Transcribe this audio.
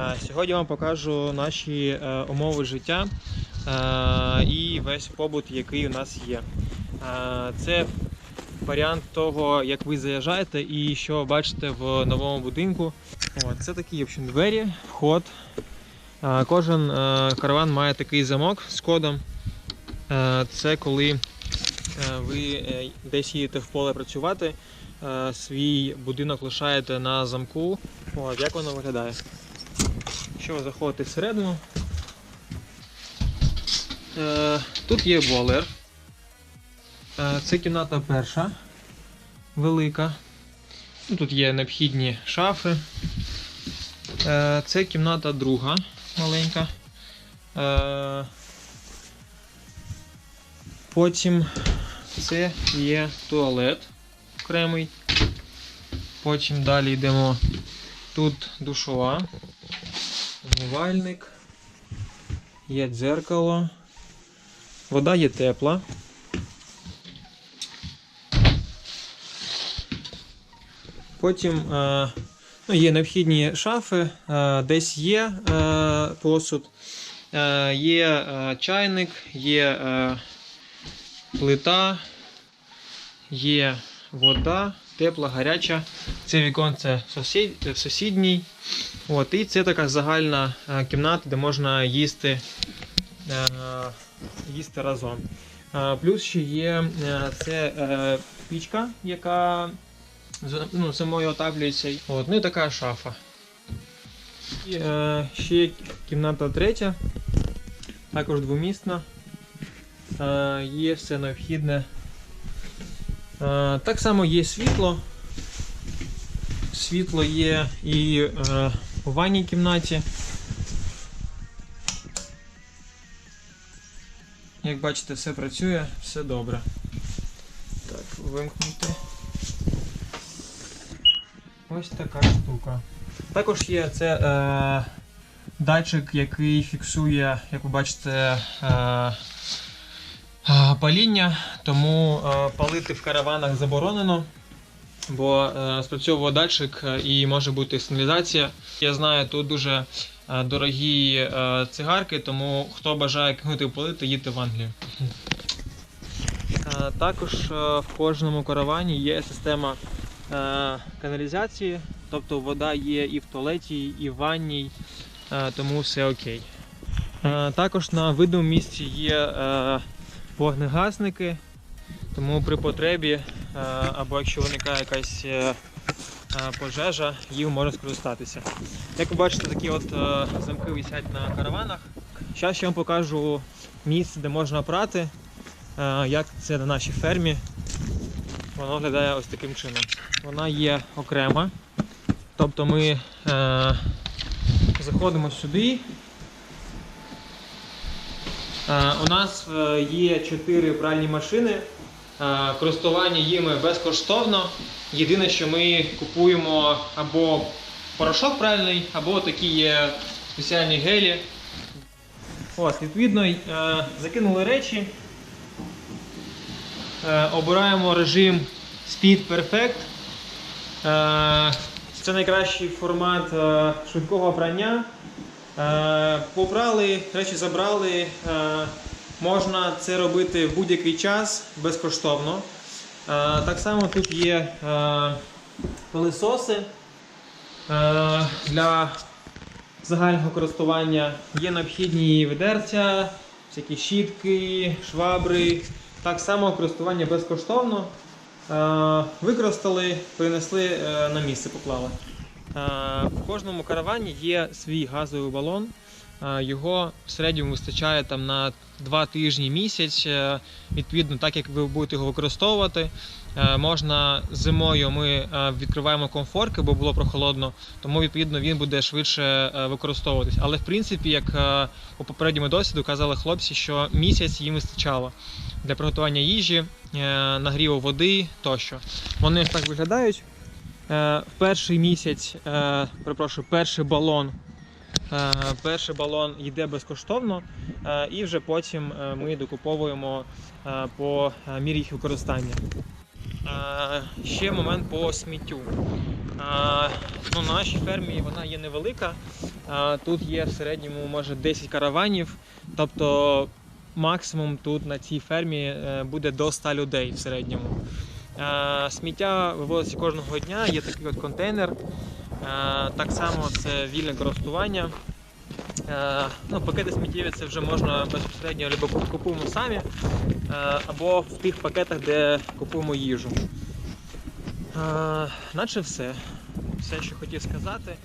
Е, Сьогодні вам покажу наші е, умови життя е, і весь побут, який у нас є. Це варіант того, як ви заїжджаєте і що бачите в новому будинку. Це такі в общем, двері, вход. Кожен караван має такий замок з кодом. Це коли ви десь їдете в поле працювати, свій будинок лишаєте на замку. От, як воно виглядає? Якщо ви заходите всередину, е, тут є бойлер. Е, це кімната перша, велика. Ну, Тут є необхідні шафи. Е, це кімната друга, маленька. Потім це є туалет окремий. Потім далі йдемо. Тут душова, умивальник, є дзеркало, вода є тепла. Потім е, ну, є необхідні шафи, е, десь є е, посуд, є чайник, є плита, є вода, тепла, гаряча. Це віконце в сусідній. От, і це така загальна е, кімната, де можна їсти, е, їсти разом. Е, плюс ще є це пічка, яка ну, зимою отаплюється. От, ну і така шафа. І, ще є кімната третя, також двомісна. Є все необхідне. Так само є світло. Світло є і у ванній кімнаті. Як бачите, все працює, все добре. Так, вимкнути. Ось така штука. Також є це е, датчик, який фіксує, як ви бачите, е, е, паління, тому е, палити в караванах заборонено, бо е, спрацьовує датчик е, і може бути сигналізація. Я знаю, тут дуже е, дорогі цигарки, тому хто бажає кинути палити, їдьте в Англію. Також в кожному каравані є система каналізації, тобто вода є і в туалеті, і в ванній, е, тому все окей. Також на видному місці є вогнегасники, тому при потребі, е, або якщо виникає якась е, е, пожежа, їм можна скористатися. Як ви бачите, такі от замки висять на караванах. Зараз я вам покажу місце, де можна прати, як це на нашій фермі. Воно виглядає ось таким чином. Вона є окрема. Тобто ми заходимо сюди. У нас є 4 пральні машини. Е, користування їми безкоштовно. Єдине, що ми купуємо або порошок пральний, або такі є спеціальні гелі. Ось, відповідно, е, закинули речі. Е, обираємо режим Speed Perfect. Це найкращий формат швидкого прання. Побрали, речі забрали. Можна це робити в будь-який час безкоштовно. Е, Так само тут є е, пилисоси е, для загального користування. Є необхідні ведерця, всякі щітки, швабри. Так само користування безкоштовно. Використали, принесли на місце, поклали. В кожному каравані є свій газовий балон. Його в середньому вистачає там на 2 тижні місяць. Е, Відповідно, так як ви будете його використовувати, е, можна зимою ми е, відкриваємо комфорки, бо було прохолодно, тому відповідно він буде швидше використовуватись. Але в принципі, як у попередньому досвіду казали хлопці, що місяць їм вистачало для приготування їжі, нагріву води тощо. Вони так виглядають. В перший місяць, перепрошую, перший балон. Е, Перший балон йде безкоштовно, е, і вже потім е, ми докуповуємо по мірі їх використання. Ще момент по сміттю. Ну, на нашій фермі вона є невелика. Тут є в середньому може 10 караванів. Тобто максимум тут на цій фермі буде до 100 людей в середньому. Сміття вивозиться кожного дня, є такий от контейнер. Е, Так само це вільне користування. Е, Ну, пакети сміттєві це вже можна безпосередньо або купуємо самі, е, або в тих пакетах, де купуємо їжу. Наче все. Все, що хотів сказати.